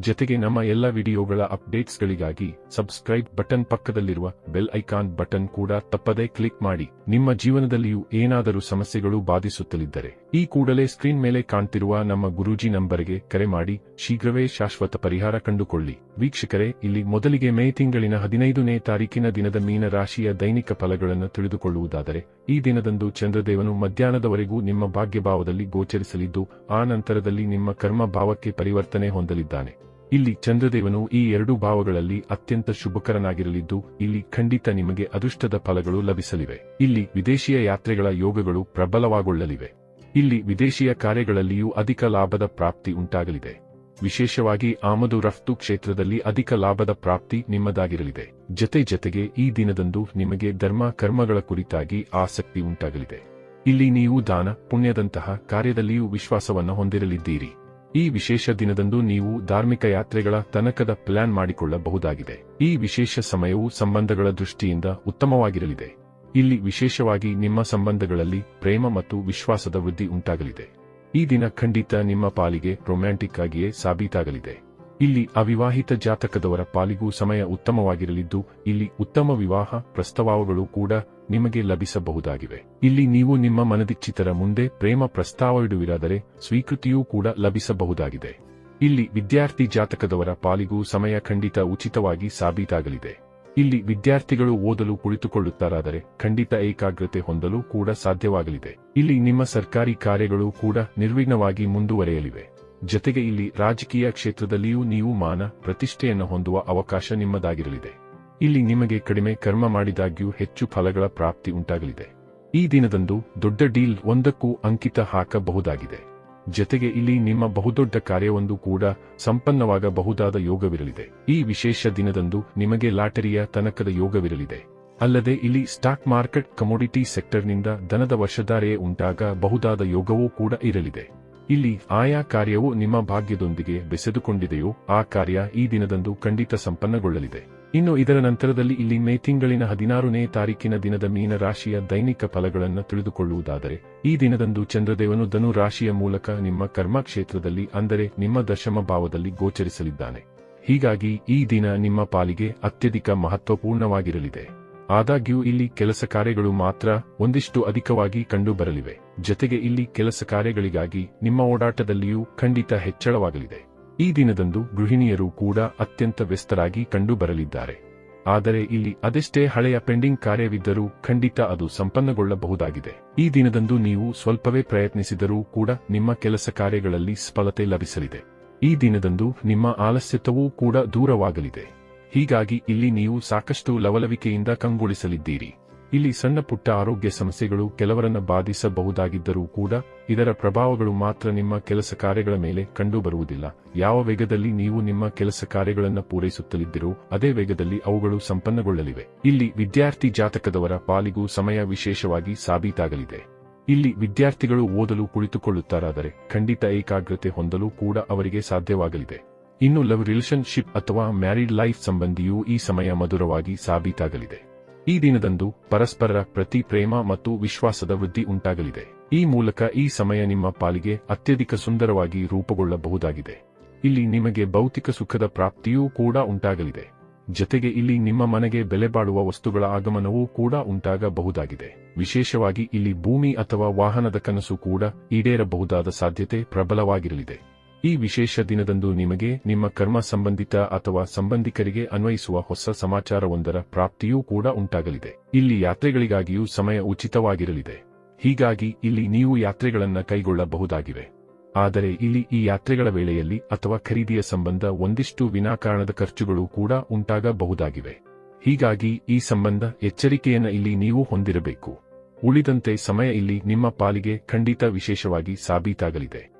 ಜೊತೆಗೆ ನಮ್ಮ ಎಲ್ಲ ವಿಡಿಯೋಗಳ ಅಪ್ಡೇಟ್ಸ್ಗಳಿಗಾಗಿ ಸಬ್ಸ್ಕ್ರೈಬ್ ಬಟನ್ ಪಕ್ಕದಲ್ಲಿರುವ ಬೆಲ್ ಐಕಾನ್ ಬಟನ್ ಕೂಡ ತಪ್ಪದೇ ಕ್ಲಿಕ್ ಮಾಡಿ. ನಿಮ್ಮ ಜೀವನದಲ್ಲಿಯೂ ಏನಾದರೂ ಸಮಸ್ಯೆಗಳು ಬಾಧಿಸುತ್ತಲಿದ್ದರೆ ಈ ಕೂಡಲೇ ಸ್ಕ್ರೀನ್ ಮೇಲೆ ಕಾಣ್ತಿರುವ ನಮ್ಮ ಗುರೂಜಿ ನಂಬರ್ಗೆ ಕರೆ ಮಾಡಿ. ಶೀಘ್ರವೇ ಶಾಶ್ವತ ಪರಿಹಾರ ಕಂಡುಕೊಳ್ಳಿ. ವೀಕ್ಷಕರೇ, ಇಲ್ಲಿ ಮೊದಲಿಗೆ ಮೇ ತಿಂಗಳಿನ ಹದಿನೈದನೇ ತಾರೀಕಿನ ದಿನದ ಮೀನರಾಶಿಯ ದೈನಿಕ ಫಲಗಳನ್ನು ತಿಳಿದುಕೊಳ್ಳುವುದಾದರೆ, ಈ ದಿನದಂದು ಚಂದ್ರದೇವನು ಮಧ್ಯಾಹ್ನದವರೆಗೂ ನಿಮ್ಮ ಭಾಗ್ಯಭಾವದಲ್ಲಿ ಗೋಚರಿಸಲಿದ್ದು, ಆ ನಂತರದಲ್ಲಿ ನಿಮ್ಮ ಕರ್ಮ ಭಾವಕ್ಕೆ ಪರಿವರ್ತನೆ ಹೊಂದಲಿದ್ದಾನೆ. ಇಲ್ಲಿ ಚಂದ್ರದೇವನು ಈ ಎರಡು ಭಾವಗಳಲ್ಲಿ ಅತ್ಯಂತ ಶುಭಕರನಾಗಿರಲಿದ್ದು, ಇಲ್ಲಿ ಖಂಡಿತ ನಿಮಗೆ ಅದೃಷ್ಟದ ಫಲಗಳು ಲಭಿಸಲಿವೆ. ಇಲ್ಲಿ ವಿದೇಶಿಯ ಯಾತ್ರೆಗಳ ಯೋಗಗಳು ಪ್ರಬಲವಾಗೊಳ್ಳಲಿವೆ. ಇಲ್ಲಿ ವಿದೇಶಿಯ ಕಾರ್ಯಗಳಲ್ಲಿಯೂ ಅಧಿಕ ಲಾಭದ ಪ್ರಾಪ್ತಿ ಉಂಟಾಗಲಿದೆ. ವಿಶೇಷವಾಗಿ ಆಮದು ರಫ್ತು ಕ್ಷೇತ್ರದಲ್ಲಿ ಅಧಿಕ ಲಾಭದ ಪ್ರಾಪ್ತಿ ನಿಮ್ಮದಾಗಿರಲಿದೆ. ಜತೆ ಜತೆಗೆ ಈ ದಿನದಂದು ನಿಮಗೆ ಧರ್ಮ ಕರ್ಮಗಳ ಕುರಿತಾಗಿ ಆಸಕ್ತಿ ಉಂಟಾಗಲಿದೆ. ಇಲ್ಲಿ ನೀವು ದಾನ, ಪುಣ್ಯದಂತಹ ಕಾರ್ಯದಲ್ಲಿಯೂ ವಿಶ್ವಾಸವನ್ನು ಹೊಂದಿರಲಿದ್ದೀರಿ. ಈ ವಿಶೇಷ ದಿನದಂದು ನೀವು ಧಾರ್ಮಿಕ ಯಾತ್ರೆಗಳ ತನಕದ ಪ್ಲಾನ್ ಮಾಡಿಕೊಳ್ಳಬಹುದಾಗಿದೆ. ಈ ವಿಶೇಷ ಸಮಯವು ಸಂಬಂಧಗಳ ದೃಷ್ಟಿಯಿಂದ ಉತ್ತಮವಾಗಿರಲಿದೆ. ಇಲ್ಲಿ ವಿಶೇಷವಾಗಿ ನಿಮ್ಮ ಸಂಬಂಧಗಳಲ್ಲಿ ಪ್ರೇಮ ಮತ್ತು ವಿಶ್ವಾಸದ ವೃದ್ಧಿ ಉಂಟಾಗಲಿದೆ. ಈ ದಿನ ಖಂಡಿತ ನಿಮ್ಮ ಪಾಲಿಗೆ ರೊಮ್ಯಾಂಟಿಕ್ ಆಗಿಯೇ ಸಾಬೀತಾಗಲಿದೆ. ಇಲ್ಲಿ ಅವಿವಾಹಿತ ಜಾತಕದವರ ಪಾಲಿಗೂ ಸಮಯ ಉತ್ತಮವಾಗಿರಲಿದ್ದು, ಇಲ್ಲಿ ಉತ್ತಮ ವಿವಾಹ ಪ್ರಸ್ತಾವಗಳು ಕೂಡ ನಿಮಗೆ ಲಭಿಸಬಹುದಾಗಿವೆ. ಇಲ್ಲಿ ನೀವು ನಿಮ್ಮ ಮನದಿಚ್ಚಿತರ ಮುಂದೆ ಪ್ರೇಮ ಪ್ರಸ್ತಾವವಿಡುವಿರಾದರೆ ಸ್ವೀಕೃತಿಯೂ ಕೂಡ ಲಭಿಸಬಹುದಾಗಿದೆ. ಇಲ್ಲಿ ವಿದ್ಯಾರ್ಥಿ ಜಾತಕದವರ ಪಾಲಿಗೂ ಸಮಯ ಖಂಡಿತ ಉಚಿತವಾಗಿ ಸಾಬೀತಾಗಲಿದೆ. ಇಲ್ಲಿ ವಿದ್ಯಾರ್ಥಿಗಳು ಓದಲು ಕುಳಿತುಕೊಳ್ಳುತ್ತಾರಾದರೆ ಖಂಡಿತ ಏಕಾಗ್ರತೆ ಹೊಂದಲು ಕೂಡ ಸಾಧ್ಯವಾಗಲಿದೆ. ಇಲ್ಲಿ ನಿಮ್ಮ ಸರ್ಕಾರಿ ಕಾರ್ಯಗಳು ಕೂಡ ನಿರ್ವಿಘ್ನವಾಗಿ ಮುಂದುವರೆಯಲಿವೆ. ಜತೆಗೆ ಇಲ್ಲಿ ರಾಜಕೀಯ ಕ್ಷೇತ್ರದಲ್ಲಿಯೂ ನೀವು ಮಾನ ಪ್ರತಿಷ್ಠೆಯನ್ನು ಹೊಂದುವ ಅವಕಾಶ ನಿಮ್ಮದಾಗಿರಲಿದೆ. ಇಲ್ಲಿ ನಿಮಗೆ ಕಡಿಮೆ ಕರ್ಮ ಮಾಡಿದಾಗ್ಯೂ ಹೆಚ್ಚು ಫಲಗಳ ಪ್ರಾಪ್ತಿ ಉಂಟಾಗಲಿದೆ. ಈ ದಿನದಂದು ದೊಡ್ಡ ಡೀಲ್ ಒಂದಕ್ಕೂ ಅಂಕಿತ ಹಾಕಬಹುದಾಗಿದೆ. ಜತೆಗೆ ಇಲ್ಲಿ ನಿಮ್ಮ ಬಹುದೊಡ್ಡ ಕಾರ್ಯವೊಂದು ಕೂಡ ಸಂಪನ್ನವಾಗಬಹುದಾದ ಯೋಗವಿರಲಿದೆ. ಈ ವಿಶೇಷ ದಿನದಂದು ನಿಮಗೆ ಲಾಟರಿಯ ತನಕದ ಯೋಗವಿರಲಿದೆ. ಅಲ್ಲದೆ ಇಲ್ಲಿ ಸ್ಟಾಕ್ ಮಾರ್ಕೆಟ್ ಕಮೋಡಿಟಿ ಸೆಕ್ಟರ್ನಿಂದ ದನದ ವರ್ಷಧಾರೆಯೇ ಉಂಟಾಗಬಹುದಾದ ಯೋಗವೂ ಕೂಡ ಇರಲಿದೆ. ಇಲ್ಲಿ ಆಯಾ ಕಾರ್ಯವು ನಿಮ್ಮ ಭಾಗ್ಯದೊಂದಿಗೆ ಬೆಸೆದುಕೊಂಡಿದೆಯೋ, ಆ ಕಾರ್ಯ ಈ ದಿನದಂದು ಖಂಡಿತ ಸಂಪನ್ನಗೊಳ್ಳಲಿದೆ. ಇನ್ನು ಇದರ ನಂತರದಲ್ಲಿ ಇಲ್ಲಿ ಮೇ ತಿಂಗಳಿನ ಹದಿನಾರನೇ ತಾರೀಕಿನ ದಿನದ ಮೀನ ರಾಶಿಯ ದೈನಿಕ ಫಲಗಳನ್ನು ತಿಳಿದುಕೊಳ್ಳುವುದಾದರೆ, ಈ ದಿನದಂದು ಚಂದ್ರದೇವನು ಧನು ರಾಶಿಯ ಮೂಲಕ ನಿಮ್ಮ ಕರ್ಮಕ್ಷೇತ್ರದಲ್ಲಿ, ಅಂದರೆ ನಿಮ್ಮ ದಶಮ ಭಾವದಲ್ಲಿ ಗೋಚರಿಸಲಿದ್ದಾನೆ. ಹೀಗಾಗಿ ಈ ದಿನ ನಿಮ್ಮ ಪಾಲಿಗೆ ಅತ್ಯಧಿಕ ಮಹತ್ವಪೂರ್ಣವಾಗಿರಲಿದೆ. ಆದಾಗ್ಯೂ ಇಲ್ಲಿ ಕೆಲಸ ಕಾರ್ಯಗಳು ಮಾತ್ರ ಒಂದಿಷ್ಟು ಅಧಿಕವಾಗಿ ಕಂಡುಬರಲಿವೆ. ಜತೆಗೆ ಇಲ್ಲಿ ಕೆಲಸ ಕಾರ್ಯಗಳಿಗಾಗಿ ನಿಮ್ಮ ಓಡಾಟದಲ್ಲಿಯೂ ಖಂಡಿತ ಹೆಚ್ಚಳವಾಗಲಿದೆ. ಈ ದಿನದಂದು ಗೃಹಿಣಿಯರು ಕೂಡ ಅತ್ಯಂತ ವ್ಯಸ್ತರಾಗಿ ಕಂಡುಬರಲಿದ್ದಾರೆ. ಆದರೆ ಇಲ್ಲಿ ಅದೆಷ್ಟೇ ಹಳೆಯ ಪೆಂಡಿಂಗ್ ಕಾರ್ಯವಿದ್ದರೂ ಖಂಡಿತ ಅದು ಸಂಪನ್ನಗೊಳ್ಳಬಹುದಾಗಿದೆ. ಈ ದಿನದಂದು ನೀವು ಸ್ವಲ್ಪವೇ ಪ್ರಯತ್ನಿಸಿದರೂ ಕೂಡ ನಿಮ್ಮ ಕೆಲಸ ಕಾರ್ಯಗಳಲ್ಲಿ ಸ್ಫಲತೆ ಲಭಿಸಲಿದೆ. ಈ ದಿನದಂದು ನಿಮ್ಮ ಆಲಸ್ಯತವೂ ಕೂಡ ದೂರವಾಗಲಿದೆ. ಹೀಗಾಗಿ ಇಲ್ಲಿ ನೀವು ಸಾಕಷ್ಟು ಲವಲವಿಕೆಯಿಂದ ಕಂಗೊಳಿಸಲಿದ್ದೀರಿ. ಇಲ್ಲಿ ಸಣ್ಣ ಪುಟ್ಟ ಆರೋಗ್ಯ ಸಮಸ್ಯೆಗಳು ಕೆಲವರನ್ನ ಬಾಧಿಸಬಹುದಾಗಿದ್ದರೂ ಕೂಡ, ಇದರ ಪ್ರಭಾವಗಳು ಮಾತ್ರ ನಿಮ್ಮ ಕೆಲಸ ಕಾರ್ಯಗಳ ಮೇಲೆ ಕಂಡುಬರುವುದಿಲ್ಲ. ಯಾವ ವೇಗದಲ್ಲಿ ನೀವು ನಿಮ್ಮ ಕೆಲಸ ಕಾರ್ಯಗಳನ್ನು ಪೂರೈಸುತ್ತಲಿದ್ದಿರೋ, ಅದೇ ವೇಗದಲ್ಲಿ ಅವುಗಳು ಸಂಪನ್ನಗೊಳ್ಳಲಿವೆ. ಇಲ್ಲಿ ವಿದ್ಯಾರ್ಥಿ ಜಾತಕದವರ ಪಾಲಿಗೂ ಸಮಯ ವಿಶೇಷವಾಗಿ ಸಾಬೀತಾಗಲಿದೆ. ಇಲ್ಲಿ ವಿದ್ಯಾರ್ಥಿಗಳು ಓದಲು ಕುಳಿತುಕೊಳ್ಳುತ್ತಾರಾದರೆ ಖಂಡಿತ ಏಕಾಗ್ರತೆ ಹೊಂದಲು ಕೂಡ ಅವರಿಗೆ ಸಾಧ್ಯವಾಗಲಿದೆ. ಇನ್ನು ಲವ್ ರಿಲೇಷನ್ಶಿಪ್ ಅಥವಾ ಮ್ಯಾರಿಡ್ ಲೈಫ್ ಸಂಬಂಧಿಯೂ ಈ ಸಮಯ ಮಧುರವಾಗಿ ಸಾಬೀತಾಗಲಿದೆ. ಈ ದಿನದಂದು ಪರಸ್ಪರರ ಪ್ರತಿ ಪ್ರೇಮ ಮತ್ತು ವಿಶ್ವಾಸದ ವೃದ್ಧಿ ಉಂಟಾಗಲಿದೆ. ಈ ಮೂಲಕ ಈ ಸಮಯ ನಿಮ್ಮ ಪಾಲಿಗೆ ಅತ್ಯಧಿಕ ಸುಂದರವಾಗಿ ರೂಪುಗೊಳ್ಳಬಹುದಾಗಿದೆ. ಇಲ್ಲಿ ನಿಮಗೆ ಭೌತಿಕ ಸುಖದ ಪ್ರಾಪ್ತಿಯೂ ಕೂಡ ಉಂಟಾಗಲಿದೆ. ಜತೆಗೆ ಇಲ್ಲಿ ನಿಮ್ಮ ಮನೆಗೆ ಬೆಲೆ ಬಾಳುವ ವಸ್ತುಗಳ ಆಗಮನವೂ ಕೂಡ ಉಂಟಾಗಬಹುದಾಗಿದೆ. ವಿಶೇಷವಾಗಿ ಇಲ್ಲಿ ಭೂಮಿ ಅಥವಾ ವಾಹನದ ಕನಸು ಕೂಡ ಈಡೇರಬಹುದಾದ ಸಾಧ್ಯತೆ ಪ್ರಬಲವಾಗಿರಲಿದೆ. ಈ ವಿಶೇಷ ದಿನದಂದು ನಿಮಗೆ ನಿಮ್ಮ ಕರ್ಮ ಸಂಬಂಧಿತ ಅಥವಾ ಸಂಬಂಧಿಕರಿಗೆ ಅನ್ವಯಿಸುವ ಹೊಸ ಸಮಾಚಾರವೊಂದರ ಪ್ರಾಪ್ತಿಯೂ ಕೂಡ ಉಂಟಾಗಲಿದೆ. ಇಲ್ಲಿ ಯಾತ್ರೆಗಳಿಗಾಗಿಯೂ ಸಮಯ ಉಚಿತವಾಗಿರಲಿದೆ. ಹೀಗಾಗಿ ಇಲ್ಲಿ ನೀವು ಯಾತ್ರೆಗಳನ್ನು ಕೈಗೊಳ್ಳಬಹುದಾಗಿವೆ. ಆದರೆ ಇಲ್ಲಿ ಈ ಯಾತ್ರೆಗಳ ವೇಳೆಯಲ್ಲಿ ಅಥವಾ ಖರೀದಿಯ ಸಂಬಂಧ ಒಂದಿಷ್ಟು ವಿನಾಕಾರಣದ ಖರ್ಚುಗಳು ಕೂಡ ಉಂಟಾಗಬಹುದಾಗಿವೆ. ಹೀಗಾಗಿ ಈ ಸಂಬಂಧ ಎಚ್ಚರಿಕೆಯನ್ನು ಇಲ್ಲಿ ನೀವು ಹೊಂದಿರಬೇಕು. ಉಳಿದಂತೆ ಸಮಯ ಇಲ್ಲಿ ನಿಮ್ಮ ಪಾಲಿಗೆ ಖಂಡಿತ ವಿಶೇಷವಾಗಿ ಸಾಬೀತಾಗಲಿದೆ.